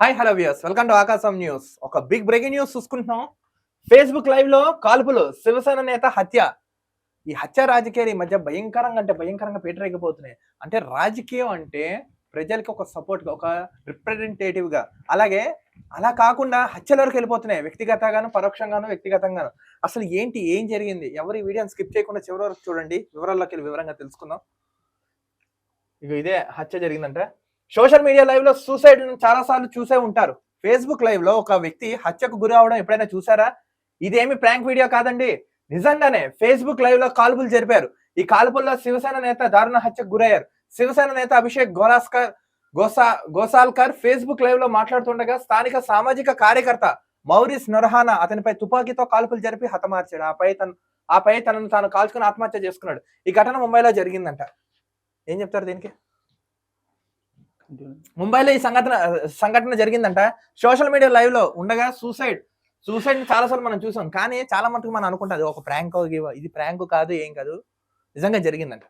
Hi hello views welcome to Aakasam news ఒక big breaking news చూసుకుంటున్నాం. Facebook లైవ్లో కాల్పులు. శివసేన నేత హత్య. ఈ హత్య రాజకీయాలు ఈ మధ్య భయంకరంగా అంటే భయంకరంగా పేటరేగిపోతున్నాయి. అంటే రాజకీయం అంటే ప్రజలకి ఒక సపోర్ట్గా ఒక రిప్రజెంటేటివ్గా అలాగే అలా కాకుండా హత్యల వరకు వెళ్ళిపోతున్నాయి. వ్యక్తిగతంగాను పరోక్షంగాను వ్యక్తిగతంగాను. అసలు ఏంటి? ఏం జరిగింది? ఎవరు ఈ వీడియోని స్కిప్ చేయకుండా చివరి వరకు చూడండి. వివరాల్లోకి వెళ్ళి వివరంగా తెలుసుకుందాం. ఇక ఇదే హత్య జరిగిందంటే. సోషల్ మీడియా లైవ్లో సూసైడ్ చాలా సార్లు చూసే ఉంటారు. ఫేస్బుక్ లైవ్లో ఒక వ్యక్తి హత్యకు గురి అవడం ఎప్పుడైనా చూసారా? ఇదేమి ప్రాంక్ వీడియో కాదండి. నిజంగానే ఫేస్బుక్ లైవ్లో కాల్పులు జరిపారు. ఈ కాల్పుల్లో శివసేన నేత దారుణ హత్యకు గురయ్యారు. శివసేన నేత అభిషేక్ గోలాస్కర్ గోసా గోసాల్కర్ ఫేస్బుక్ లైవ్లో మాట్లాడుతుండగా స్థానిక సామాజిక కార్యకర్త మౌరిస్ నొరహానా అతనిపై తుపాకీతో కాల్పులు జరిపి హతమార్చాడు. ఆపై తన ఆపై తనను తాను కాల్చుకుని ఆత్మహత్య చేసుకున్నాడు. ఈ ఘటన ముంబైలో జరిగిందంట. ఏం చెప్తారు దీనికి? ముంబైలో ఈ సంఘటన సంఘటన జరిగిందంట. సోషల్ మీడియా లైవ్లో ఉండగా సూసైడ్ సూసైడ్ చాలా సార్లు మనం చూసాం. కానీ చాలా మటుకు మనం అనుకుంటుంది ఒక ప్రాంక్ ఇది ప్రాంక్ కాదు ఏం కాదు. నిజంగా జరిగిందంట.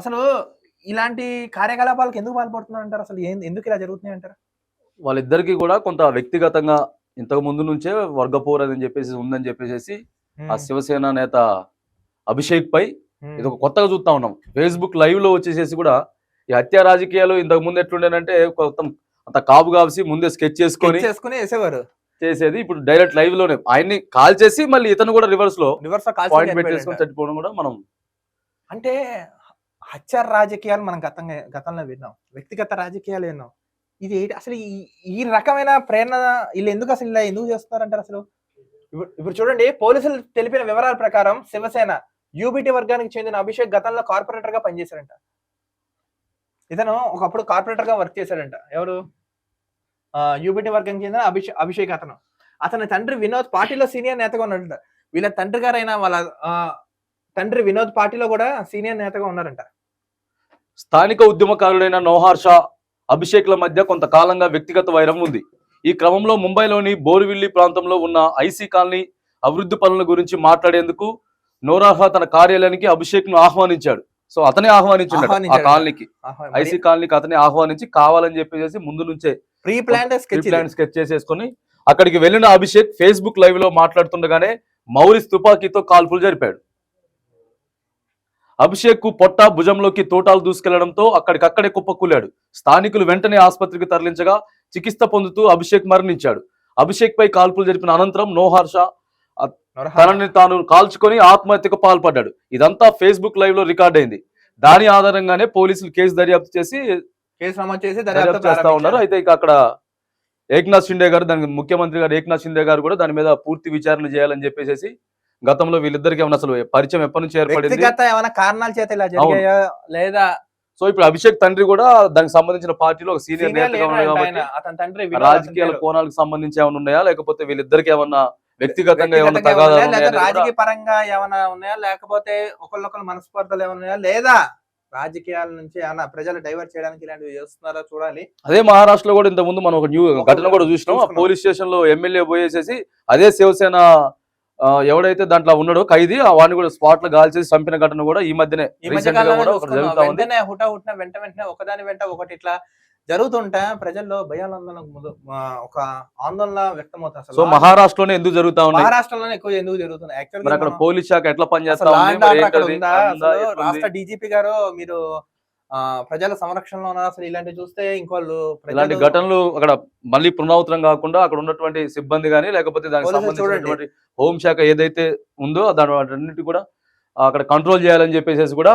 అసలు ఇలాంటి కార్యకలాపాలకు ఎందుకు పాల్పడుతున్నారు అంటారు అసలు ఎందుకు ఇలా జరుగుతున్నాయి అంటారు వాళ్ళిద్దరికి కూడా కొంత వ్యక్తిగతంగా ఇంతకు ముందు నుంచే వర్గపోర్ అని చెప్పేసి ఉందని చెప్పేసి ఆ శివసేన నేత అభిషేక్ పై ఇది ఒక కొత్తగా చూస్తా ఉన్నాం. ఫేస్బుక్ లైవ్లో వచ్చేసేసి కూడా ఈ హత్య రాజకీయాలు ఇంతకు ముందు ఎట్లుండేనంటే మొత్తం అంత కాపు కావసి ముందే స్కెచ్ చేసుకొని చేసుకుని వేసేవారు. చేసేది. ఇప్పుడు డైరెక్ట్ లైవ్లోనే. ఆయన్ని కాల్ చేసి మళ్ళీ ఇతను కూడా రివర్స్లో రివర్స్ పాయింట్ పెట్టేసుకొని చచ్చిపోవడం కూడా మనం అంటే హత్య రాజకీయాలు మనం గతంగా గతంలో విన్నాం. వ్యక్తిగత రాజకీయాలు విన్నాం. ఇది? అసలు ఈ- ఈ రకమైన ప్రేరణ వీళ్ళు ఎందుకు అసలు ఇలా ఎందుకు చేస్తున్నారంటారు అసలు? ఇప్పుడు చూడండి పోలీసులు తెలిపిన వివరాల ప్రకారం శివసేన యూబిటి వర్గానికి చెందిన అభిషేక్ గతంలో కార్పొరేటర్గా పనిచేశాడంట. ఇతను ఒకప్పుడు కార్పొరేటర్గా వర్క్ చేశాడంట. ఎవరు? యూబిటీ వర్గం చెందిన అభిషేక్ అభిషేక్ అతను. అతని తండ్రి వినోద్ పార్టీలో సీనియర్ నేతగా ఉన్నాడంట. వీళ్ళ తండ్రి గారైన వాళ్ళ తండ్రి వినోద్ పార్టీలో కూడా సీనియర్ నేతగా ఉన్నారంట. స్థానిక ఉద్యమకారుడైన నోహార్ షా అభిషేక్ల మధ్య కొంతకాలంగా వ్యక్తిగత వైరం ఉంది. ఈ క్రమంలో ముంబైలోని బోరివిల్లి ప్రాంతంలో ఉన్న ఐసీ కాలనీ అభివృద్ధి పనుల గురించి మాట్లాడేందుకు నోరాహా తన కార్యాలయానికి అభిషేక్ను ఆహ్వానించాడు. సో అతనే ఆహ్వానించాడు ఆ. కాలనీకి. ఐసీ కాలనీకి అతనే ఆహ్వానించి కావాలని చెప్పేసి ముందు నుంచే pre plan sketch plan sketch చేసేసుకొని అక్కడికి వెళ్ళిన అభిషేక్ ఫేస్బుక్ లైవ్లో మాట్లాడుతుండగానే మౌరిస్ తుపాకీతో కాల్పులు జరిపాడు. అభిషేక్కు పొట్ట భుజంలోకి తోటాలు దూసుకెళ్ళడంతో అక్కడికక్కడే కుప్పకూలాడు. స్థానికులు వెంటనే ఆసుపత్రికి తరలించగా చికిత్స పొందుతూ అభిషేక్ మరణించాడు. అభిషేక్ పై కాల్పులు జరిపిన అనంతరం నోహర్ష తనని తాను కాల్చుకొని ఆత్మహత్యకు పాల్పడ్డాడు. ఇదంతా ఫేస్బుక్ లైవ్లో రికార్డ్ అయింది. దాని ఆధారంగానే పోలీసులు కేసు దర్యాప్తు చేసి కేసు నమోదు చేసి దర్యాప్తు చేస్తా ఉన్నారు. అయితే ఇక అక్కడ ఏక్నాథ్ షిండే గారు దానికి ముఖ్యమంత్రి గారు ఏక్నాథ్ షిండే గారు కూడా దాని మీద పూర్తి విచారణ చేయాలని చెప్పేసి గతంలో వీళ్ళిద్దరికి ఏమన్నా అసలు పరిచయం ఎప్పటి నుంచి ఏర్పడింది? ఏమైనా కారణాల చేత ఇలా జరిగాయా? లేదా సో ఇప్పుడు అభిషేక్ తండ్రి కూడా దానికి సంబంధించిన పార్టీలో ఒక సీనియర్ నేతగా ఉన్నాడు కాబట్టి రాజకీయాల. కోణాలకు సంబంధించి ఏమైనా ఉన్నాయా? లేకపోతే వీళ్ళిద్దరికి ఏమన్నా వ్యక్తిగతంగా ఏమైనా తగాదాలు రాజకీయ పరంగా ఏమైనా ఉన్నాయా? లేకపోతే ఒకళ్ళొకళ్ళు మనస్పర్ధలు ఏమైనా లేదా రాజకీయాల నుంచి ఏమైనా ప్రజలు డైవర్ట్ చేయడానికి ఇలాంటివి చేస్తున్నారా చూడాలి. అదే మహారాష్ట్రలో కూడా ఇంత ముందు మనం ఒక న్యూ ఘటన కూడా చూసినాం. ఆ. పోలీస్ స్టేషన్లో ఎమ్మెల్యే పోయేసేసి అదే శివసేన ఎవడైతే దాంట్లో ఉన్నాడో ఖైదీ ఆ వాడిని కూడా స్పాట్లో గాల్చేసి చంపిన ఘటన కూడా ఈ మధ్యనే వెంటనే హుటా హుట్న వెంట వెంటనే ఒకదాని వెంట ఒకటి ఇట్లా జరుగుతుంటే ప్రజల్లో ఆ, ఒక ఆందోళన వ్యక్తమవుతుంది సో అసలు మహారాష్ట్రలోనే ఎందుకు జరుగుతా ఉన్నాయి? మహారాష్ట్రలోనే ఎక్కువ ఎందుకు జరుగుతుంది మరి యాక్చువల్గా అక్కడ పోలీస్ శాఖ ఎట్లా పనిచేస్తా? రాష్ట్ర డీజీపీ గారు మీరు ఆ ప్రజల సంరక్షణలో ఉన్నారు? అసలు ఇలాంటివి చూస్తే ఇంకోళ్ళు ఇలాంటి ఘటనలు అక్కడ మళ్ళీ పునరావృతం కాకుండా అక్కడ ఉన్నటువంటి సిబ్బంది కానీ లేకపోతే దానికి సంబంధించినటువంటి హోంశాఖ ఏదైతే ఉందో దాని వాటన్నిటి కూడా అక్కడ కంట్రోల్ చేయాలని చెప్పేసి కూడా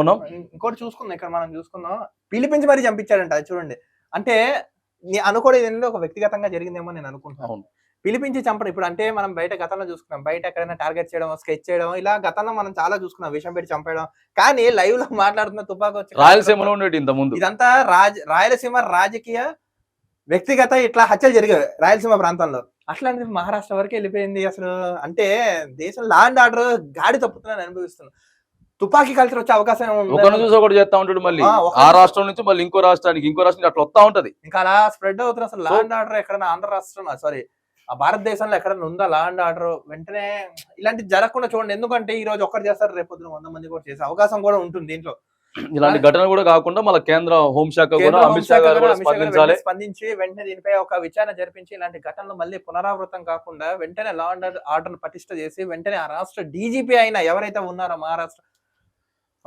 ఉన్నాం? ఇంకోటి చూసుకుందాం ఇక్కడ మనం చూసుకుందాం. పిలిపించి మరీ చంపించాడంట అది చూడండి. అంటే ఏంటంటే ఒక వ్యక్తిగతంగా జరిగిందేమో నేను అనుకుంటున్నాను. పిలిపించి చంపడం ఇప్పుడు అంటే మనం బయట గతంలో చూసుకున్నాం. బయట ఎక్కడైనా టార్గెట్ చేయడం స్కెచ్ చేయడం ఇలా గతంలో మనం చాలా చూసుకున్నాం. విషయం పెట్టి చంపేయడం. కానీ లైవ్లో మాట్లాడుతున్న తుపాకు వచ్చి రాయలసీమలో ఉండేటి ఇంత ముందు ఇదంతా రాజ రాయలసీమ రాజకీయ వ్యక్తిగత ఇట్లా హత్యలు జరిగాయి రాయలసీమ ప్రాంతంలో. అట్లాంటిది మహారాష్ట్ర వరకు వెళ్ళిపోయింది అసలు. అంటే దేశం లా అండ్ ఆర్డర్ గాడి తప్పుతుందని అనుభవిస్తున్నాం. తుపాకీ కల్చర్ వచ్చే అవకాశం? ఒకరిని చూసి ఒకటి చేస్తా ఉంటాడు మళ్ళీ. ఆ, రాష్ట్రం నుంచి మళ్ళీ ఇంకో రాష్ట్రానికి ఇంకో రాష్ట్రానికి అట్లా వస్తా ఉంటది. ఇంకా అలా స్ప్రెడ్ అవుతుంది అసలు లా అండ్ ఆర్డర్ ఎక్కడైనా ఆంధ్ర రాష్ట్రం సారీ ఆ భారతదేశంలో ఎక్కడైనా ఉందా లా అండ్ ఆర్డర్ వెంటనే ఇలాంటి జరగకుండా చూడండి. ఎందుకంటే ఈ రోజు ఒక్కరు చేస్తారు రేపు పొద్దున వంద మంది కూడా చేసే అవకాశం కూడా ఉంటుంది దీంట్లో. ఇలాంటి ఘటన కూడా కాకుండా మళ్ళీ కేంద్ర హోంశాఖ కూడా అమిత్ షా గారు స్పందించాలి. స్పందించి వెంటనే దీనిపై ఒక విచారణ జరిపించి ఇలాంటి ఘటనలు మళ్ళీ పునరావృతం కాకుండా వెంటనే లా అండ్ ఆర్డర్ పటిష్ట చేసి వెంటనే ఆ రాష్ట్ర డీజీపీ అయిన ఎవరైతే ఉన్నారో మహారాష్ట్ర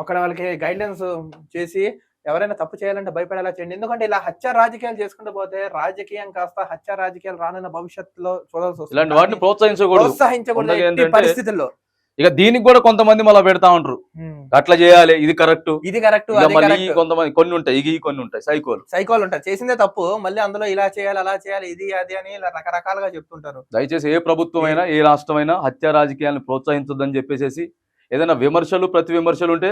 అక్కడ వాళ్ళకి గైడ్లైన్స్ చేసి ఎవరైనా తప్పు చేయాలంటే భయపడేలా చేయండి. ఎందుకంటే ఇలా హత్య రాజకీయాలు చేసుకుంటూ పోతే రాజకీయం కాస్త హత్య రాజకీయాలు రానున్న భవిష్యత్తులో చూడాల్సి వస్తుంది. ఇలాంటి వాటిని ప్రోత్సహించకూడదు. ప్రోత్సహించకూడదు పరిస్థితుల్లో. ఇక దీనికి కూడా కొంతమంది మళ్ళీ పెడతా ఉంటారు. అట్లా చేయాలి ఇది కరెక్ట్. ఇది కరెక్ట్ మళ్ళీ కొంతమంది కొన్ని ఉంటాయి ఇక ఈ కొన్ని ఉంటాయి సైకోలు. సైకోలు ఉంటారు. చేసిందే తప్పు మళ్ళీ అందులో ఇలా చేయాలి అలా చేయాలి ఇది అది అని ఇలా రకరకాలుగా చెప్తుంటారు. దయచేసి ఏ ప్రభుత్వం అయినా ఏ రాష్ట్రం అయినా హత్య రాజకీయాలను ప్రోత్సహించొద్దని చెప్పేసి ఏదైనా విమర్శలు ప్రతి విమర్శలు ఉంటే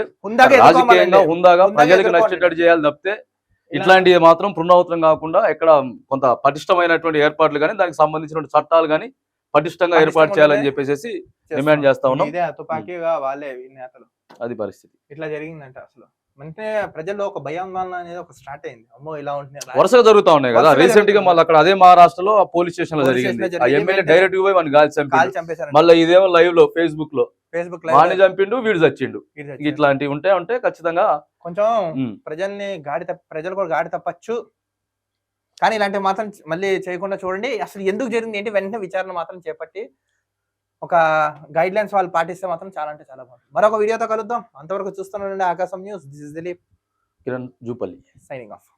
రాజకీయంగా. హుందాగా ప్రజలకు. నచ్చేటట్టు చేయాలి తప్పితే ఇట్లాంటివి మాత్రం పునరావృతం కాకుండా ఇక్కడ కొంత పటిష్టమైనటువంటి ఏర్పాట్లు కానీ దానికి సంబంధించిన చట్టాలు కానీ పటిష్టంగా ఏర్పాటు చేయాలని చెప్పేసి. డిమాండ్ చేస్తా ఉన్నాం అది పరిస్థితి ఇట్లా జరిగిందంట అసలు అంటే ప్రజల్లో ఒక భయాందోళన అనేది ఒక స్టార్ట్ అయింది. అమ్మో ఇలా ఉంటుంది వరుసగా జరుగుతా ఉన్నాయి కదా. రీసెంట్గా. మళ్ళీ అక్కడ అదే మహారాష్ట్రలో పోలీస్ స్టేషన్లో జరిగింది. ఎమ్మెల్యే డైరెక్ట్ పోయి గాలి చంపేశారు. మళ్ళీ ఇదేమో లైవ్లో ఫేస్బుక్లో. ఫేస్బుక్ వాడిని చంపిండు వీడు చచ్చిండు. ఇట్లాంటివి ఉంటే ఉంటే ఖచ్చితంగా కొంచెం ప్రజల్ని గాడి తప్ప ప్రజలు కూడా గాడి తప్పచ్చు. కానీ ఇలాంటివి మాత్రం మళ్ళీ చేయకుండా చూడండి. అసలు ఎందుకు జరిగింది ఏంటి? వెంటనే విచారణ మాత్రం చేపట్టి ఒక గైడ్ లైన్స్ వాళ్ళు పాటిస్తే మాత్రం చాలా అంటే చాలా బాగుంది మరొక వీడియోతో కలుద్దాం. అంతవరకు చూస్తున్నానండి Aakasam news this is Dileep Kiran Jupalli. Signing off